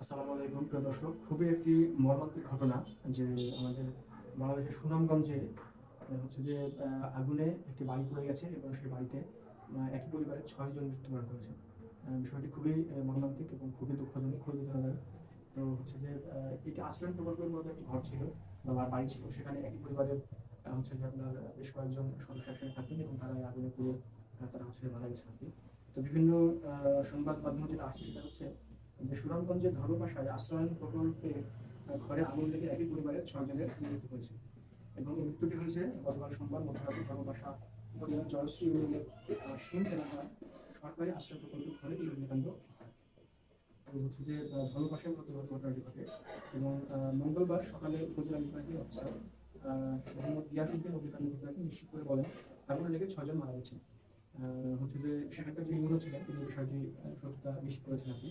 আসসালামু আলাইকুম প্রিয় দর্শক। খুবই একটি মর্মান্তিক ঘটনা যে আমাদের বাংলাদেশের সুনামগঞ্জে হচ্ছে যে আগুনে একটি বাড়ি পড়ে গেছে এবং সেই বাড়িতে একই পরিবারের ছয়জন মৃত্যুবরণ করেছে। বিষয়টি খুবই মর্মান্তিক এবং খুবই দুঃখজনক খুবই বেদনাদায়ক তো হচ্ছে যে এটি আশ্রয় প্রকল্পের মধ্যে একটি ঘর ছিল বা বাড়ি ছিল। সেখানে একই পরিবারের হচ্ছে যে আপনার বেশ কয়েকজন সদস্য একসাথে থাকতেন এবং তারা আগুনে আহ, তারা হচ্ছে মারা গেছে আর কি। তো বিভিন্ন সংবাদ মাধ্যম যেটা আসছে সেটা হচ্ছে সুনামগঞ্জের ধর্মপাশায় আশ্রয়ন প্রকল্পে ঘরে আগুন লেগে একই পরিবারের ছয়জনের মৃত্যু হয়েছে। এবং এই মৃত্যুটি হয়েছে গতকাল সোমবার মধ্যরাতে ধর্মপাশা উপজেলার জয়শ্রী ইউনিয়নের আহ, সিং এলাকার সরকারি আশ্রয় প্রকল্পের ঘরে এই অগ্নিকাণ্ড হচ্ছে যে মধ্যে ঘটনাটি ঘটে। এবং মঙ্গলবার সকালে উপজেলা নির্বাহী অফিসার মোহাম্মদ গিয়াসুদ্দিন অগ্নিকাণ্ড ঘটনাকে নিশ্চিত করে বলেন আগুনে লেগে ছয়জন মারা গেছে আহ, হচ্ছে যে সেখানকার যে ইউনো ছিলেন তিনি বিষয়টি সত্যতা নিশ্চিত করেছেন কি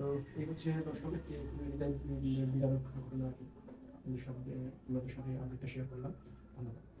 তো এই হচ্ছে দর্শক একটি খুবই হৃদয় বিদারক ঘটনা আর কি। আপনাদের সাথে আপনাদের সাথে আপডেটটা শেয়ার করলাম। ধন্যবাদ।